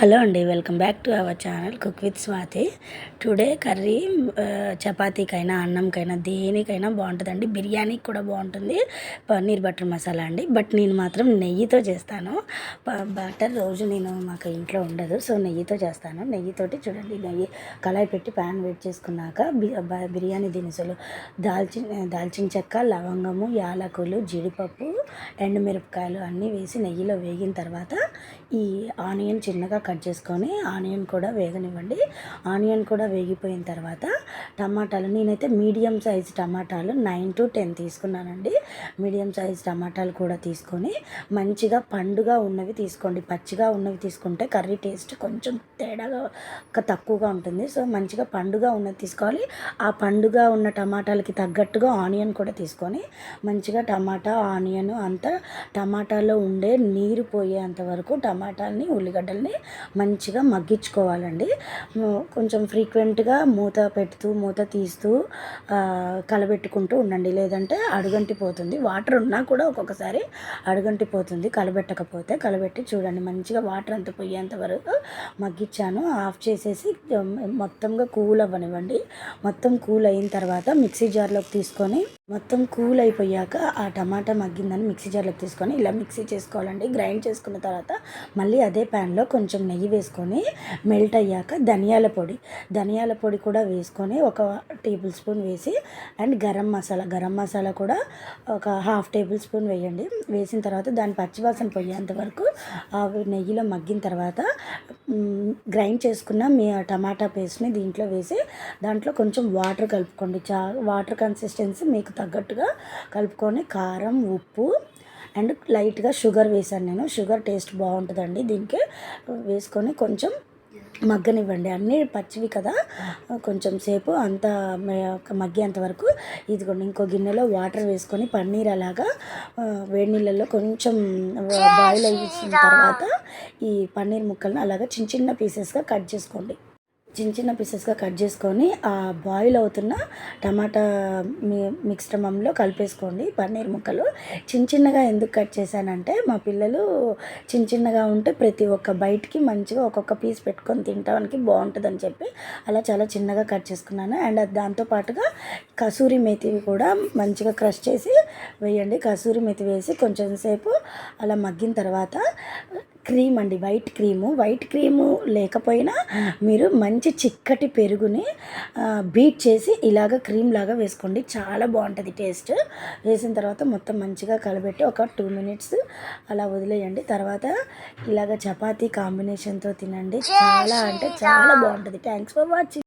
Hello అండి welcome back to our channel cook with Swathi. Today curry చపాతీకైనా అన్నంకైనా దేనికైనా బాగుంటుందండి. బిర్యానీకి కూడా బాగుంటుంది. పన్నీర్ బటర్ మసాలా అండి. బట్ నేను మాత్రం నెయ్యితో చేస్తాను. బటర్ రోజు నేను మాకు ఇంట్లో ఉండదు. సో నెయ్యితో చేస్తాను. నెయ్యితోటి చూడండి నెయ్యి కళాయి పెట్టి ప్యాన్ వెయిట్ చేసుకున్నాక బిర్యానీ దినుసులు దాల్చిన దాల్చిన చెక్క లవంగము యాలకులు జీడిపప్పు ఎండుమిరపకాయలు అన్నీ వేసి నెయ్యిలో వేగిన తర్వాత ఈ ఆనియన్ చిన్నగా కట్ చేసుకొని ఆనియన్ కూడా వేగనివ్వండి. ఆనియన్ కూడా వేగిపోయిన తర్వాత టమాటాలు నేనైతే మీడియం సైజ్ టమాటాలు నైన్ టు టెన్ తీసుకున్నానండి. మీడియం సైజ్ టమాటాలు కూడా తీసుకొని మంచిగా పండుగా ఉన్నవి తీసుకోండి. పచ్చిగా ఉన్నవి తీసుకుంటే కర్రీ టేస్ట్ కొంచెం తేడాగా తక్కువగా ఉంటుంది. సో మంచిగా పండుగా ఉన్నది తీసుకోవాలి. ఆ పండుగా ఉన్న టమాటాలకి తగ్గట్టుగా ఆనియన్ కూడా తీసుకొని మంచిగా టమాటా ఆనియన్ అంతా టమాటాలో ఉండే నీరు పోయేంత వరకు టమాటాలని ఉల్లిగడ్డల్ని మంచిగా మగ్గించుకోవాలండి. కొంచెం ఫ్రీక్వెంట్గా మూత పెడుతూ మూత తీస్తూ కలబెట్టుకుంటూ ఉండండి. లేదంటే అడుగంటిపోతుంది వాటర్ ఉన్నా కూడా ఒక్కొక్కసారి అడుగంటిపోతుంది కలబెట్టకపోతే కలబెట్టి చూడండి. మంచిగా వాటర్ అంత పోయేంత వరకు మగ్గించాను. ఆఫ్ చేసేసి మొత్తంగా కూల్ అవ్వనివ్వండి. మొత్తం కూల్ అయిన తర్వాత మిక్సీ జార్లోకి తీసుకొని మొత్తం కూల్ అయిపోయాక ఆ టమాటా మగ్గిందని మిక్సీ జార్లోకి తీసుకొని ఇలా మిక్సీ చేసుకోవాలండి. గ్రైండ్ చేసుకున్న తర్వాత మళ్ళీ అదే ప్యాన్లో కొంచెం నెయ్యి వేసుకొని మెల్ట్ అయ్యాక ధనియాల పొడి. ధనియాల పొడి కూడా వేసుకొని ఒక టేబుల్ స్పూన్ వేసి అండ్ గరం మసాలా గరం మసాలా కూడా ఒక హాఫ్ టేబుల్ స్పూన్ వేయండి. వేసిన తర్వాత దాని పచ్చివాసన పోయేంత వరకు ఆ నెయ్యిలో మగ్గిన తర్వాత గ్రైండ్ చేసుకున్న మీ టమాటా పేస్ట్ని దీంట్లో వేసి దాంట్లో కొంచెం వాటర్ కలుపుకోండి. చా వాటర్ కన్సిస్టెన్సీ మీకు తగ్గట్టుగా కలుపుకొని కారం ఉప్పు అండ్ లైట్గా షుగర్ వేసాను నేను. షుగర్ టేస్ట్ బాగుంటుందండి. దీనికి వేసుకొని కొంచెం మగ్గనివ్వండి. అన్నీ పచ్చివి కదా. కొంచెం సేపు అంత మగ్గేంత వరకు ఇదిగోండి ఇంకో గిన్నెలో వాటర్ వేసుకొని పన్నీర్ అలాగా వేడి నీళ్ళల్లో కొంచెం బాయిల్ అయిన తర్వాత ఈ పన్నీర్ ముక్కలను అలాగా చిన్న చిన్న పీసెస్గా కట్ చేసుకోండి. చిన్న చిన్న పీసెస్గా కట్ చేసుకొని ఆ బాయిల్ అవుతున్న టమాటా మీ మిశ్రమంలో కలిపేసుకోండి పన్నీర్ ముక్కలు. చిన్న చిన్నగా ఎందుకు కట్ చేశానంటే మా పిల్లలు చిన్న చిన్నగా ఉంటే ప్రతి ఒక్క బయటికి మంచిగా ఒక్కొక్క పీస్ పెట్టుకొని తినడానికి బాగుంటుందని చెప్పి అలా చాలా చిన్నగా కట్ చేసుకున్నాను. అండ్ అది దాంతో పాటుగా కసూరి మెతి కూడా మంచిగా క్రష్ చేసి వేయండి. కసూరి మేతి వేసి కొంచెం సేపు అలా మగ్గిన తర్వాత క్రీమ్ అండి వైట్ క్రీము. వైట్ క్రీము లేకపోయినా మీరు మంచి చిక్కటి పెరుగుని బీట్ చేసి ఇలాగ క్రీమ్ లాగా వేసుకోండి. చాలా బాగుంటుంది టేస్ట్. వేసిన తర్వాత మొత్తం మంచిగా కలబెట్టి ఒక టూ మినిట్స్ అలా వదిలేయండి. తర్వాత ఇలాగ చపాతీ కాంబినేషన్తో తినండి. చాలా అంటే చాలా బాగుంటుంది. Thanks for watching.